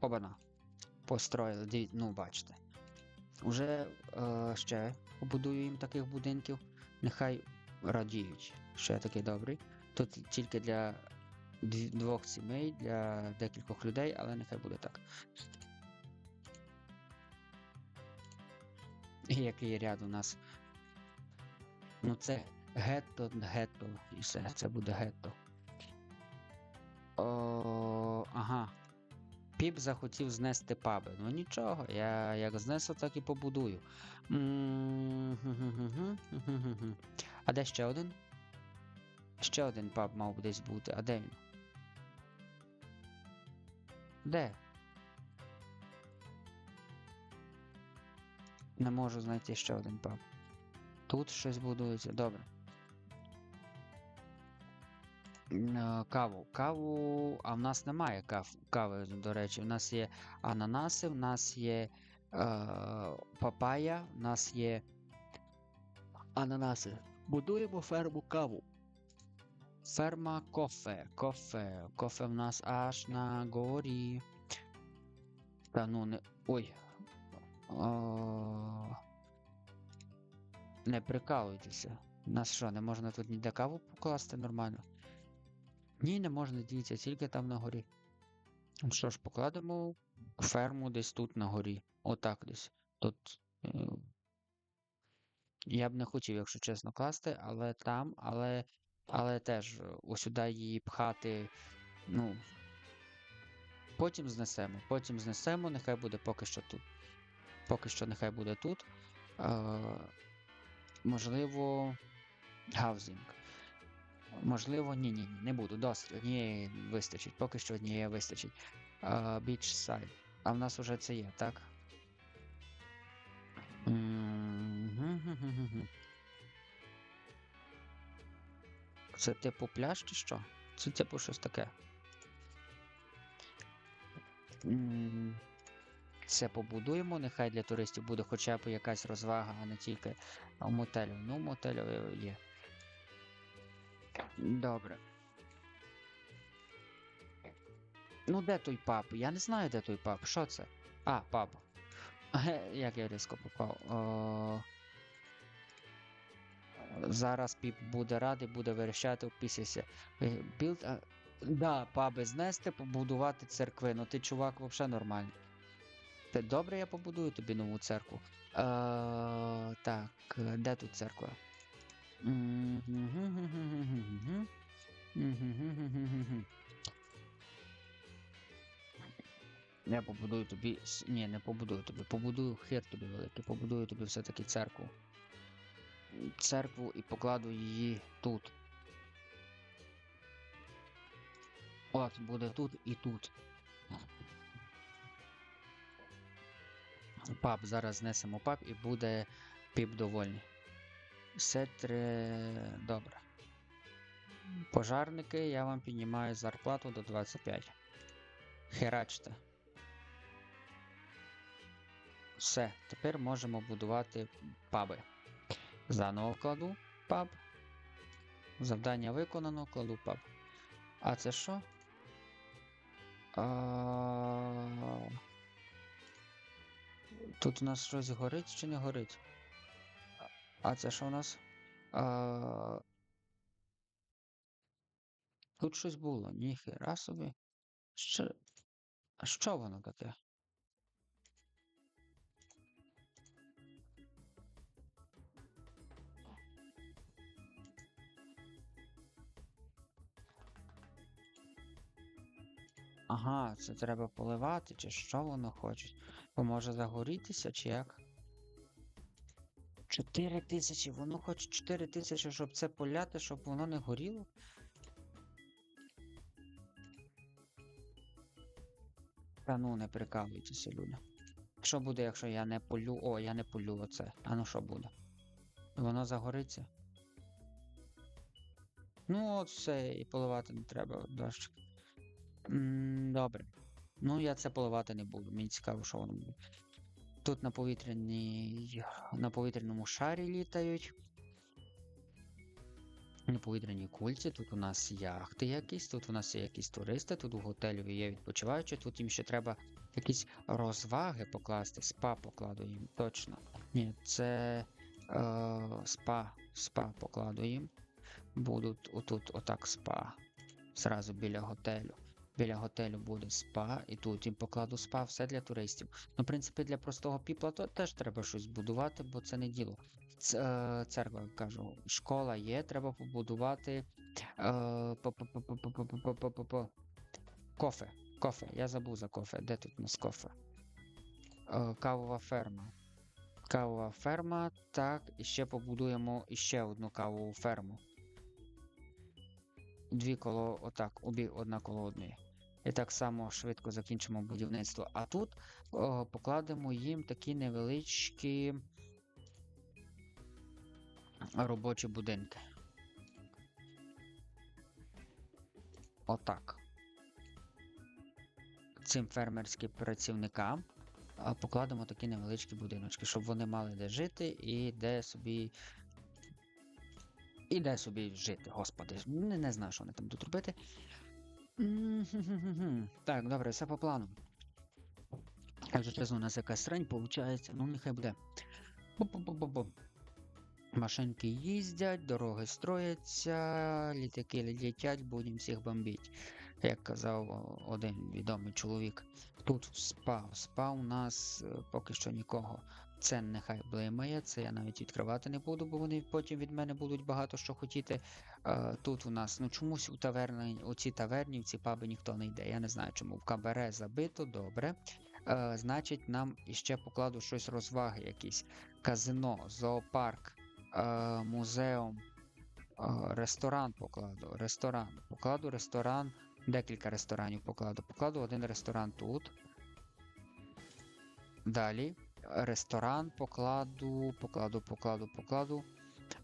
Обана. Построїли, ну бачите. Уже е, ще побудую їм таких будинків. Нехай радіють, що я такий добрий. Тут тільки для двох сімей, для декількох людей, але нехай буде так. І який ряд у нас. Ну це гетто, гетто, і все, це буде гетто. О, ага. Піп захотів знести паби. Ну нічого, я як знесу, так і побудую. А де ще один? Ще один паб мав десь бути. А де він? Де? Не можу знайти ще один паб. Тут щось будується. Добре. Е, Каву. Каву. А в нас немає кав... кави, до речі. В нас є ананаси, в нас є е... папая, в нас є ананаси. Будуємо ферму каву. Ферма кофе. Кофе. Кофе в нас аж на горі. Та ну не. Ой. О... Не прикалуйтеся. У нас що, не можна тут ніде каву покласти нормально? Ні, не можна, дивіться, тільки там на горі. Ну Що ж, покладемо ферму десь тут на горі. Отак десь. Тут. е, Я б не хотів, якщо чесно, класти, але там, але, але теж е, ось сюди її пхати. Ну. Потім знесемо. Потім знесемо, нехай буде поки що тут. Поки що нехай буде тут. Е, можливо, гаузінг. Можливо, ні, ні, ні, не буду. Досить. Однієї вистачить. Поки що однієї вистачить. Біч сайд. А в нас уже це є, так? Це типу пляж чи що? Це типу щось таке. Це побудуємо, нехай для туристів буде хоча б якась розвага, а не тільки мотелю. Ну, мотелю е, є. Добре. Ну, де той паб? Я не знаю, де той паб. Що це? А, паб. Ге, Як я різко попав. О... Зараз піп буде радий, буде верещати в пісяся. Е, Білд. А... Да, паби знести, побудувати церкви. Ну ти чувак взагалі нормальний. Ти добре я побудую тобі нову церкву. Е, так, е, де тут церква? Я побудую тобі. Ні, не побудую тобі. Побудую хер тобі великий. Побудую тобі все-таки церкву. Церкву і покладу її тут. От, буде тут і тут. Паб, зараз знесемо паб і буде піп довольний. Все тре... добре. Пожарники, я вам піднімаю зарплату до 25. Херачте. Все, тепер можемо будувати паби. Заново кладу паб. Завдання виконано, кладу паб. А це що? А... Тут у нас щось горить чи не горить? А це що у нас? А... Тут щось було, ніхера собі. Що... А що воно таке? Ага, це треба поливати, чи що воно хоче? Бо може загорітися, чи як? 4 тисячі, воно хоче 4 тисячі, щоб це поляти, щоб воно не горіло? Та ну не прикалуйтеся, люди. Що буде, якщо я не полю. О, я не полю оце. А ну що буде? Воно загориться. Ну, от все, і поливати не треба дощик. Добре. Ну, я це поливати не буду. Мені цікаво, що воно буде. Тут на на повітряному шарі літають. На повітряній кульці, тут у нас яхти якісь, тут у нас є якісь туристи, тут у готелі є відпочиваючі, тут їм ще треба якісь розваги покласти. Спа покладу їм, точно. Ні, це е, спа, спа покладу їм. Будуть отут, отак спа. Зразу біля готелю. Біля готелю буде спа, і тут їм покладу спа, все для туристів. Ну, в принципі, для простого піпла то теж треба щось будувати, бо це не діло. Ц, е, церква кажу, школа є, треба побудувати кофе. Кофе. Я забув за кофе. Де тут у нас кофе? Е, кавова ферма. Кавова ферма. Так, і ще побудуємо ще одну кавову ферму. Дві коло отак, обі одна коло одної. І так само швидко закінчимо будівництво. А тут о, покладемо їм такі невеличкі робочі будинки. Отак. Цим фермерським працівникам покладемо такі невеличкі будиночки, щоб вони мали де жити і де собі. І де собі жити, господи. Не, не знаю, що вони там будуть робити. Так, добре, все по плану. Якщо чесно, у нас якась срань виходить, ну нехай буде. Машинки їздять, дороги строяться, літаки летять, будемо всіх бомбити. Як казав один відомий чоловік. Тут спав. Спав у нас е, поки що нікого. Це нехай блимає, це я навіть відкривати не буду, бо вони потім від мене будуть багато що хотіти. Е, тут у нас, ну чомусь у таверні, у ці таверні, в ці паби ніхто не йде. Я не знаю чому. В кабаре забито, добре. Е, значить, нам іще покладу щось розваги якісь. Казино, зоопарк, е, музеум, е, ресторан покладу. Ресторан. Покладу ресторан. Декілька ресторанів покладу. Покладу один ресторан тут. Далі. Ресторан покладу, покладу, покладу, покладу.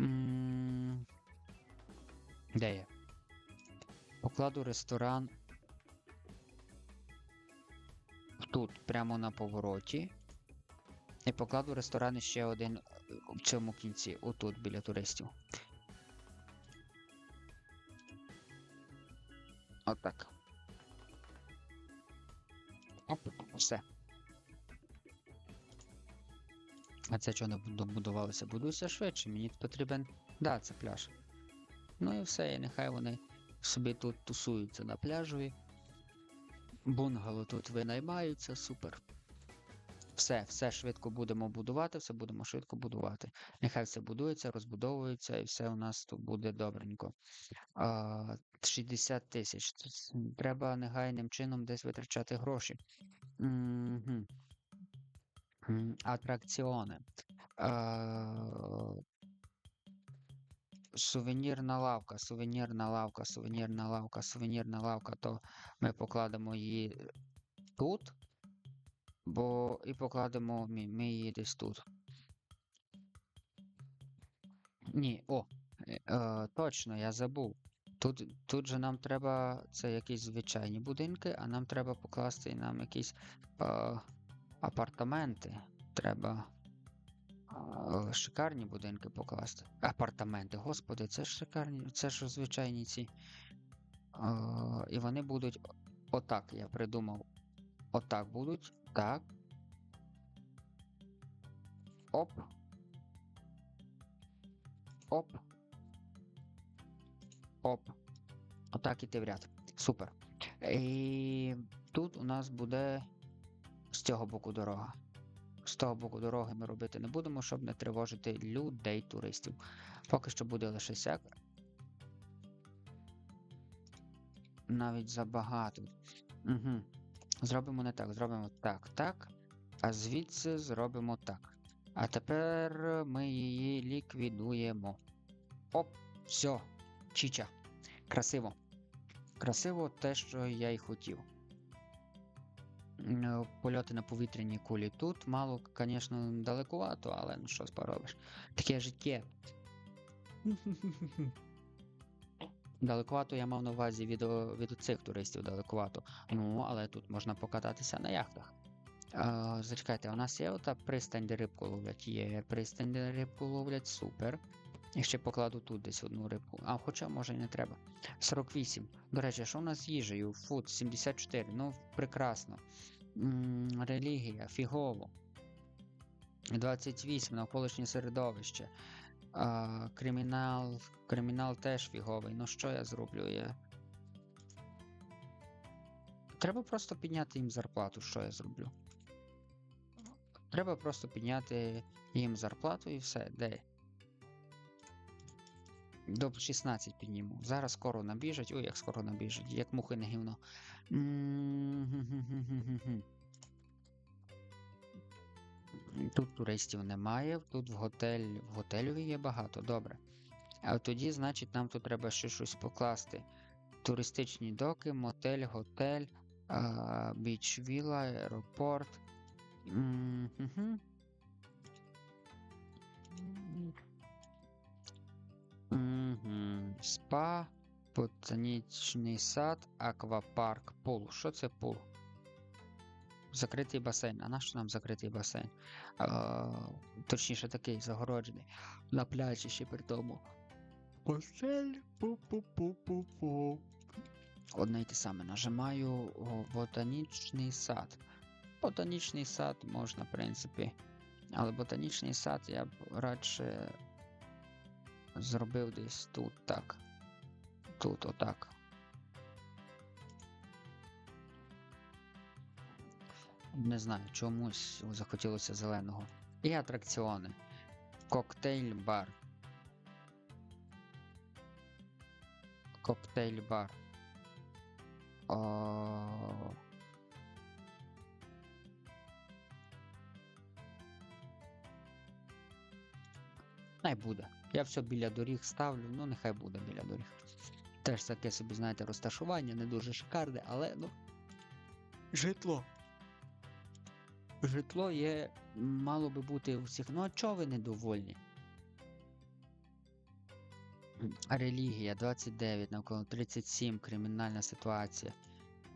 М, Де є? Покладу ресторан. Тут, прямо на повороті. І покладу ресторан ще один в цьому кінці, отут, біля туристів. Отак. Оп, все. А це що не добудувалося? Будуйся швидше, мені потрібен. Да, це пляж. Ну і все, і нехай вони собі тут тусуються на пляжові. Бунгало тут винаймаються, супер. Все, все швидко будемо будувати, все будемо швидко будувати. Нехай все будується, розбудовується, і все у нас тут буде добренько. А, 60 тисяч. Треба негайним чином десь витрачати гроші. Мгм. Атракціони. Сувенірна лавка, сувенірна лавка, сувенірна лавка, сувенірна лавка, то ми покладемо її тут, бо і покладемо ми, її десь тут. Ні, о, е, точно, я забув. Тут, тут же нам треба, це якісь звичайні будинки, а нам треба покласти нам якісь е, апартаменти. Треба шикарні будинки покласти. Апартаменти, господи, це ж шикарні, це ж звичайні ці. І вони будуть отак, я придумав. Отак будуть. Так. Оп. Оп. Оп. Отак іти в ряд. Супер. І тут у нас буде цього боку дорога. З того боку дороги ми робити не будемо, щоб не тривожити людей, туристів. Поки що буде лише сяк. Навіть забагато. Угу. Зробимо не так. Зробимо так, так. А звідси зробимо так. А тепер ми її ліквідуємо. Оп, все. Чіча. Красиво. Красиво те, що я й хотів. М, Польоти на повітряній кулі тут мало, звісно, далекувато, але ну що поробиш. Таке життя. Далекувато я мав на увазі від, від цих туристів далекувато. Ну, але тут можна покататися на яхтах. А, зачекайте, у нас є ота пристань, де рибку ловлять. Є пристань, де рибку ловлять, супер. І ще покладу тут десь одну рибку. А, хоча може і не треба. 48. До речі, що у нас з їжею? Фуд 74. Ну, прекрасно. М, Релігія, фігово. 28 навколишнє середовище. А, кримінал. Кримінал теж фіговий. Ну що я зроблю? Я... Треба просто підняти їм зарплату, що я зроблю. Треба просто підняти їм зарплату і все. Де? До 16 підніму. Зараз скоро набіжать. Ой, як скоро набіжать, як мухи на гівно. Тут туристів немає, тут в готель, в готелю є багато, добре. А тоді, значить, нам тут треба ще щось покласти. Туристичні доки, мотель, готель, біч-віла, аеропорт. М, мгм. Мгм. Спа, ботанічний сад, аквапарк, пул. Що це пул? Закритий басейн. А нащо нам закритий басейн? А, точніше, такий загороджений. На пляжі ще при тому. Басейн. Пу-пу-пу-пу-пу. Одне й те саме. Нажимаю ботанічний сад. Ботанічний сад можна, в принципі. Але ботанічний сад я б радше зробив десь тут так. Тут отак. Не знаю, чомусь захотілося зеленого. І атракціони. Коктейль-бар. Коктейль-бар. О... Най буде. Я все біля доріг ставлю, ну нехай буде біля доріг. Теж таке собі, знаєте, розташування, не дуже шикарне, але ну. Житло. Житло є, мало би бути у всіх. Ну а чого ви недовольні? Релігія 29, навколо 37, кримінальна ситуація.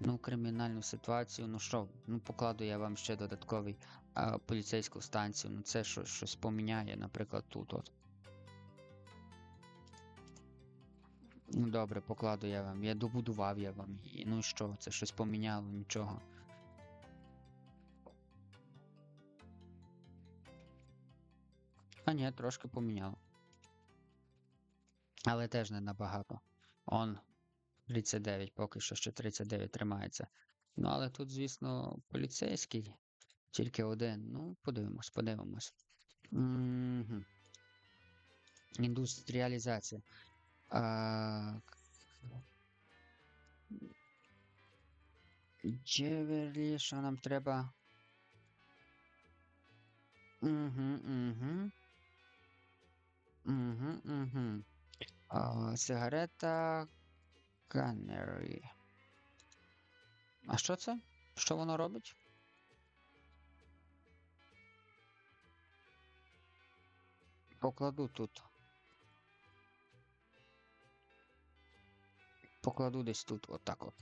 Ну, кримінальну ситуацію, ну що, ну покладу я вам ще додатковий а, поліцейську станцію. Ну це що, щось поміняє, наприклад, тут от. Ну добре, покладу я вам. Я добудував я вам її. Ну що, це щось поміняло, нічого. А ні, трошки поміняло. Але теж не набагато. Он 39, поки що ще 39 тримається. Ну, але тут, звісно, поліцейський. Тільки один. Ну, подивимось, подивимось. Мгм. Індустріалізація. А... Джеверлі, що нам треба? Угу, угу. Угу, угу. А, сигарета Gunnery. А що це? Що воно робить? Покладу тут. Покладу десь тут, отак от.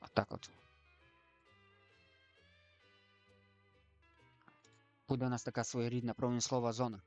Отак от. Буде у нас така своєрідна промислова зона.